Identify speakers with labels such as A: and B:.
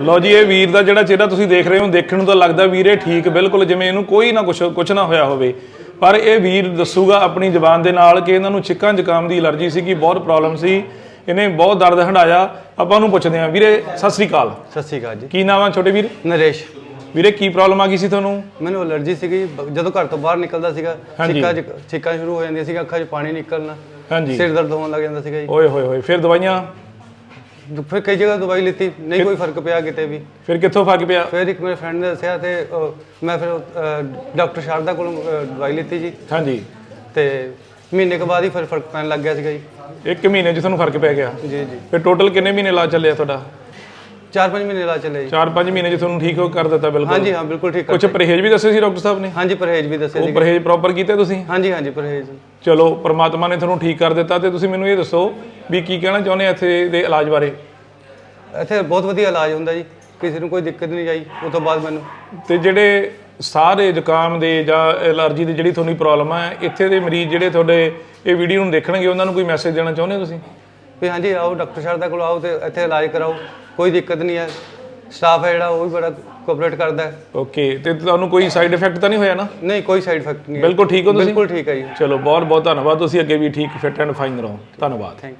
A: ਲਓ ਜੀ ਇਹ ਵੀਰ ਦਾ ਜਿਹੜਾ ਚਿਹਰਾ ਤੁਸੀਂ ਦੇਖ ਰਹੇ ਹੋ ਦੇਖਣ ਨੂੰ ਤਾਂ ਲੱਗਦਾ ਵੀਰ ਇਹ ਠੀਕ ਬਿਲਕੁਲ ਜਿਵੇਂ ਇਹਨੂੰ ਕੋਈ ਨਾ ਕੁਛ ਕੁਛ ਨਾ ਹੋਇਆ ਹੋਵੇ। ਪਰ ਇਹ ਵੀਰ ਦੱਸੂਗਾ ਆਪਣੀ ਜ਼ੁਬਾਨ ਦੇ ਨਾਲ ਕਿ ਇਹਨਾਂ ਨੂੰ ਛਿੱਕਾਂ ਜ਼ੁਕਾਮ ਦੀ ਅਲਰਜੀ ਸੀਗੀ ਬਹੁਤ ਪ੍ਰੋਬਲਮ ਸੀ। ਇਹਨੇ ਬਹੁਤ ਦਰਦ ਹੰਡਾਇਆ ਆਪਾਂ ਉਹਨੂੰ ਪੁੱਛਦੇ ਹਾਂ। ਵੀਰੇ ਸਤਿ ਸ੍ਰੀ ਅਕਾਲ।
B: ਸਤਿ ਸ਼੍ਰੀ ਅਕਾਲ ਜੀ।
A: ਕੀ ਨਾਮ ਆ ਛੋਟੇ ਵੀਰ?
B: ਨਰੇਸ਼।
A: ਵੀਰੇ ਕੀ ਪ੍ਰੋਬਲਮ ਆ ਗਈ ਸੀ ਤੁਹਾਨੂੰ?
B: ਮੈਨੂੰ ਅਲਰਜੀ ਸੀਗੀ। ਬ- ਜਦੋਂ ਘਰ ਤੋਂ ਬਾਹਰ ਨਿਕਲਦਾ ਸੀਗਾ
A: ਹਾਂਜੀ।
B: ਛਿੱਕਾਂ ਛਿੱਕਾਂ ਸ਼ੁਰੂ ਹੋ ਜਾਂਦੀਆਂ ਸੀਗਾ ਅੱਖਾਂ 'ਚ ਪਾਣੀ ਨਿਕਲਣਾ
A: ਹਾਂਜੀ।
B: ਸਿਰ ਦਰਦ ਹੋਣ ਲੱਗ ਜਾਂਦਾ ਸੀਗਾ ਜੀ।
A: ਓਏ ਹੋਏ ਹੋਏ ਫਿਰ ਦਵਾਈਆਂ?
B: ਫਿਰ ਕਈ ਜਗ੍ਹਾ ਦਵਾਈ ਲਿੱਤੀ ਨਹੀਂ ਕੋਈ ਫ਼ਰਕ ਪਿਆ ਕਿਤੇ ਵੀ।
A: ਫਿਰ ਕਿੱਥੋਂ ਫ਼ਰਕ ਪਿਆ?
B: ਫਿਰ ਇੱਕ ਮੇਰੇ ਫਰੈਂਡ ਨੇ ਦੱਸਿਆ ਤੇ ਅਹ, ਮੈਂ ਫਿਰ ਡਾਕਟਰ ਸ਼ਾਰਦਾ ਕੋਲੋਂ ਅਹ, ਦਵਾਈ ਲਿੱਤੀ ਜੀ।
A: ਹਾਂਜੀ।
B: ਤੇ ਮਹੀਨੇ ਕੁ ਬਾਅਦ ਹੀ ਫਿਰ ਫ਼ਰਕ ਪੈਣ ਲੱਗ ਗਿਆ ਸੀਗਾ ਜੀ।
A: ਇੱਕ ਮਹੀਨੇ 'ਚ ਤੁਹਾਨੂੰ ਫ਼ਰਕ ਪੈ ਗਿਆ?
B: ਜੀ ਜੀ।
A: ਫਿਰ ਟੋਟਲ ਕਿੰਨੇ ਮਹੀਨੇ ਇਲਾਜ ਚੱਲਿਆ ਤੁਹਾਡਾ?
B: 4-5 ਮਹੀਨੇ ਲਾ ਚੱਲੇ ਜੀ।
A: 4-5 ਮਹੀਨੇ 'ਚ ਤੁਹਾਨੂੰ ਠੀਕ ਹੋ ਕਰ ਦਿੱਤਾ ਬਿਲਕੁਲ।
B: ਹਾਂਜੀ ਹਾਂ ਬਿਲਕੁਲ ਠੀਕ
A: ਕੁਝ ਪਰਹੇਜ਼ ਵੀ ਦੱਸੇ ਸੀ ਡਾਕਟਰ ਸਾਹਿਬ ਨੇ?
B: ਹਾਂਜੀ ਪਰਹੇਜ਼ ਵੀ ਦੱਸਿਆ
A: ਉਹ
B: ਸੀ
A: ਪਰਹੇਜ਼ ਪ੍ਰੋਪਰ ਕੀਤੇ ਤੁਸੀਂ?
B: ਹਾਂਜੀ ਹਾਂਜੀ ਪਰਹੇਜ਼।
A: ਚਲੋ ਪ੍ਰਮਾਤਮਾ ਨੇ ਤੁਹਾਨੂੰ ਠੀਕ ਕਰ ਦਿੱਤਾ ਤੇ ਤੁਸੀਂ ਮੈਨੂੰ ਇਹ ਦੱਸੋ ਵੀ ਕੀ ਕਹਿਣਾ ਚਾਹੁੰਦੇ ਆ ਇੱਥੇ ਦੇ ਇਲਾਜ ਬਾਰੇ?
B: ਇੱਥੇ ਬਹੁਤ ਵਧੀਆ ਇਲਾਜ ਹੁੰਦਾ ਜੀ। ਕਿਸੇ ਨੂੰ ਕੋਈ ਦਿੱਕਤ ਨਹੀਂ ਆਈ ਉਸ ਤੋਂ ਬਾਅਦ ਮੈਨੂੰ।
A: ਤੇ ਜਿਹੜੇ ਸਾਰੇ ਜ਼ੁਕਾਮ ਦੇ ਜਾਂ ਐਲਰਜੀ ਦੀ ਜਿਹੜੀ ਤੁਹਾਨੂੰ ਪ੍ਰੋਬਲਮ ਹੈ ਇੱਥੇ ਦੇ ਮਰੀਜ਼ ਜਿਹੜੇ ਤੁਹਾਡੇ ਇਹ ਵੀਡੀਓ ਨੂੰ ਦੇਖਣਗੇ ਉਹਨਾਂ ਨੂੰ ਕੋਈ ਮੈਸੇਜ ਦੇਣਾ ਚਾਹੁੰਦੇ ਹੋ ਤੁਸੀਂ?
B: ਵੀ ਹਾਂਜੀ ਆਓ ਡਾਕਟਰ ਸ਼ਾਰਦਾ ਕੋਲ ਆਓ ਤੇ ਇੱਥੇ ਇਲਾਜ ਕਰਾਓ ਕੋਈ ਦਿੱਕਤ ਨਹੀਂ ਹੈ। ਸਟਾਫ ਹੈ ਜਿਹੜਾ ਉਹ ਵੀ ਬੜਾ ਕੋਆਪਰੇਟ ਕਰਦਾ ਹੈ।
A: ਓਕੇ ਤੇ ਤੁਹਾਨੂੰ ਕੋਈ ਸਾਈਡ ਇਫੈਕਟ ਤਾਂ ਨਹੀਂ ਹੋਇਆ ਨਾ?
B: ਨਹੀਂ ਕੋਈ ਸਾਈਡ ਇਫੈਕਟ ਨਹੀਂ ਹੈ।
A: ਬਿਲਕੁਲ ਠੀਕ ਹੋ ਤੁਸੀਂ?
B: ਬਿਲਕੁਲ ਠੀਕ ਹੈ ਜੀ।
A: ਚਲੋ ਬਹੁਤ ਬਹੁਤ ਧੰਨਵਾਦ ਤੁਸੀਂ ਅੱਗੇ ਵੀ ਠੀਕ ਫਿਟ ਐਂਡ ਫਾਈਨ ਰਹੋ। ਧੰਨਵਾਦ।
B: Thank you